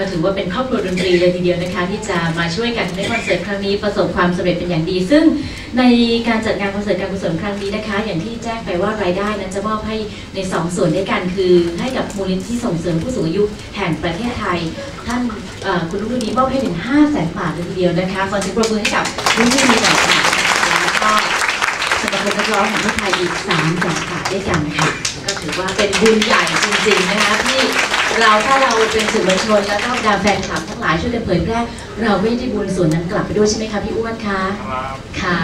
ก็ถือว่าเป็นครอบครัวดนตรีเลยทีเดียวนะคะ ที่จะมาช่วยกันในคอนเสิร์ตครั้งนี้ประสบความสำเร็จเป็นอย่างดี ซึ่งในการจัดงานคอนเสิร์ตการกุศลครั้งนี้นะคะ อย่างที่แจ้งไปว่ารายได้นั้นจะมอบให้ในสองส่วนด้วยกันคือ ให้กับมูลนิธิส่งเสริมผู้สูงอายุแห่งประเทศไทย ท่านคุณลุงนี้มอบให้ถึง5 0 0แสนบาทเลยทีเดียวนะคะขอเสียงปรบมือให้กับลุงนี้หน่อยค่ะแล้วก็สำหรับนักร้องของประเทศไทยอีก3ามสาขาทด้วยกันค่ะก็ถือว่าเป็นบุญใหญ่จริงๆนะคะที่ เราถ้าเราเป็นสื่อมวลชนแล้วก็บรรดาแฟนคลับทั้งหลายช่วยกันเผยแพร่เราไม่ได้บุญส่วนนั้นกลับไปด้วยใช่ไหมคะพี่อ้วนคะค่ะ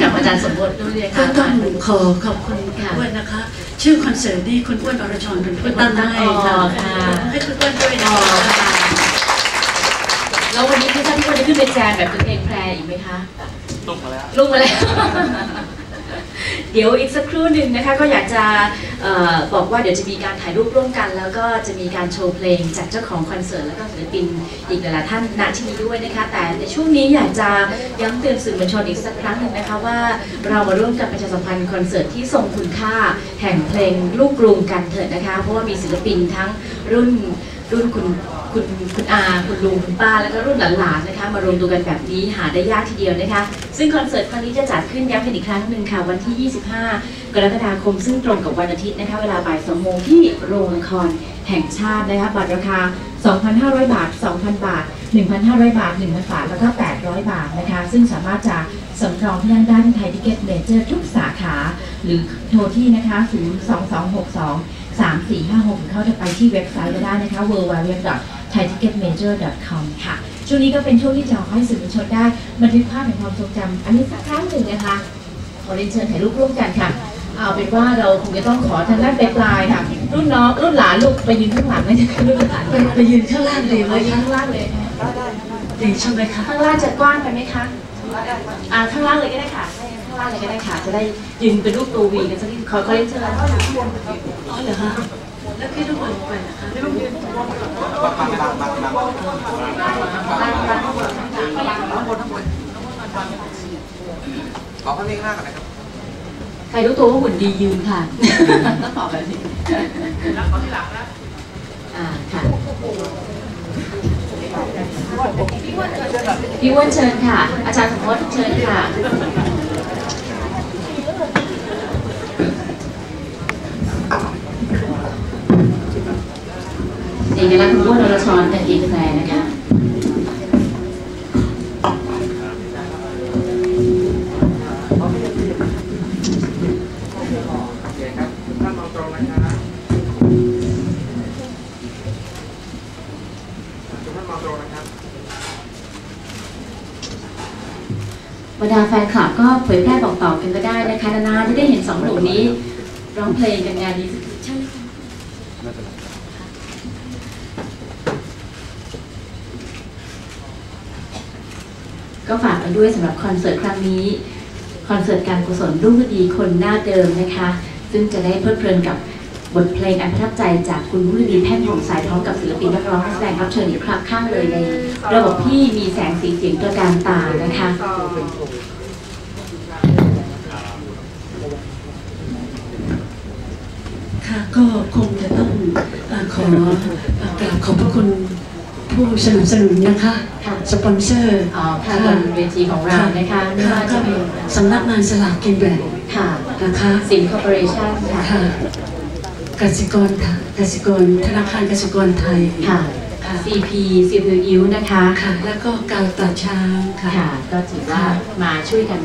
กับอาจารย์สมบูรณ์ด้วยเลยก็ค่ะต้องขอขอบคุณค่ะคุณอ้วนนะคะ ชื่อคอนเสิร์ตนี่คุณอ้วนอรชรเป็นผู้ตั้งให้ค่ะอ๋อค่ะให้คุณอ้วนด้วยอ๋นะอคะค่ะแล้ววันนี้พี่ท่านที่ควรจะขึ้นไปแจมแบบเป็นเพลงแพรอีกไหมคะลุกมาแล้วลุงมาแล้ว เดี๋ยวอีกสักครู่หนึ่งนะคะก็อยากจะออบอกว่าเดี๋ยวจะมีการถ่ายรูปร่วมกัน แล้วก็จะมีการโชว์เพลงจากเจ้าของคอนเสิร์ตแล้วก็ศิลปินอีกหลายท่านณที่นี้ด้วยนะคะแต่ในช่วงนี้อยากจะย้ำเตือนสื่อมวลชนอีกสักครั้งหนึ่งนะคะว่าเรามาร่วมกันประชาสัมพันธ์คอนเสิร์ตที่ทรงคุณค่าแห่งเพลงลูกกรุงกันเถิดนะคะ เพราะว่ามีศิลปินทั้งรุ่น รุ่นคุณคุณคุณอาคุณลุงคุณป้า แล้วก็รุ่นหลานๆนะคะ มารวมตัวกันแบบนี้หาได้ยากทีเดียวนะคะ ซึ่งคอนเสิร์ตครั้งนี้จะจัดขึ้นย้ำกันอีกครั้งหนึ่งค่ะ วันที่ 25 กรกฎาคม ซึ่งตรงกับวันอาทิตย์นะคะ เวลาบ่าย2โมงที่โรงละครแห่งชาตินะคะบัตรราคา 2,500 บาท 2,000 บาท 1,500 บาท 1,000 บาท แล้วก็ 800 บาทนะคะ ซึ่งสามารถจะสำรองที่นั่งได้ที่ไทยทิเก็ตเมเจอร์ทุกสาขา หรือโทรที่นะคะ 02262 3456หรือเข้าไปที่เว็บไซต์ก็ได้นะคะ www.thaiticketmajor.com ค่ะ ช่วงนี้ก็เป็นช่วงที่จะให้สื่อมวลชนได้บันทึกภาพแห่งความทรงจำอันนี้สักครั้งหนึ่งนะคะ ขอเรียนเชิญถ่ายรูปร่วมกันค่ะ เอาเป็นว่าเราคงจะต้องขอทางด้านปลายๆค่ะ รุ่นน้องรุ่นหลานลูกไปยืนข้างหลังไม่ใช่รุ่นหลานไปไปยืนข้างล่างดีไหมไปยืนข้างล่างเลยค่ะดีใช่ไหมคะข้างล่างจะกว้างไปไหมคะอ่าข้างล่างเลยก็ได้ค่ะข้างล่างเลยก็ได้ค่ะ จะได้ยืนเป็นรูปตัววีกันสักทีขอขอเรียนเชิญ อ๋อเหรอคะแล้วพี่ลูกบอลไปนะคะบางบางบางบางขอข้างนี้ข้างหน้าก่อนนะครับใครรู้ตัวว่าหุ่นดียืนค่ะต้องตอบแบบนี้อ่าค่ะพี่อ้วนเชิญค่ะอาจารย์สมมติเชิญค่ะเอกลักษณ์ของอ้วนอรชรกันกีกาแฟนะคะโอเคครับท่านมองตรงนะครับทุกท่าน มองตรงนะครับบรรดาแฟนคลับก็เผยแพร่บอกต่อกันก็ได้นะคะ นานๆจะได้เห็นสองหนุ่มนี้ร้องเพลงกันงานนี้ใช่ ไหมคะก็ฝากกันด้วยสำหรับคอนเสิร์ตครั้งนี้คอนเสิร์ตการกุศลรุ่งฤดีคนหน้าเดิมนะคะ ซึ่งจะได้เพลิดเพลินกับบทเพลงอันประทับใจจากคุณรุ่งฤดีแพ่นผ่องสายพร้อมกับศิลปินนักร้องแสดงรับเชิญอีกครับข้างเลยในระบบที่มีแสงสีเสียงตระการตานะคะ ค่ะก็คงจะต้องเอ่อขอเอ่อกราบขอบพระคุณผู้สนับสนุนนะคะค่ะสปอนเซอร์อ๋อค่ะบนเวทีของเรานะคะไม่ค่ะว่าก็จะเป็นสำนักงานสลากกินแบ่งค่ะนะคะสินคอร์ปอเรชั่นค่ะค่ะกสิกรค่ะกสิกรธนาคารกสิกรไทยค่ะค่ะ CP CPU นะคะค่ะ แล้วก็กาวตาช้างค่ะค่ะ ก็ถือว่ามาช่วยกัน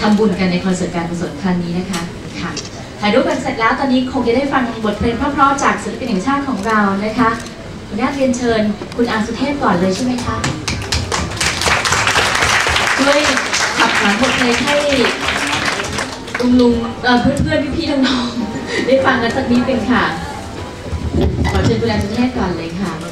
ทำบุญกันในคอนเสิร์ตการกุศลครั้งนี้นะคะค่ะ ถ่ายรูปกันเสร็จแล้วตอนนี้คงจะได้ฟังบทเพลงเพราะๆจากศิลปินแห่งชาติของเรานะคะขออนุญาตเรียนเชิญ คุณอาสุเทพก่อนเลยใช่ไหมคะช่วยขับขานบทเพลงให้ลุงลุงๆเอ่อเพื่อนๆพี่ๆน้องๆได้ฟังกันสักนิดเป็นงค่ะขอเชิญคุณอาสุเทพก่อนเลยค่ะ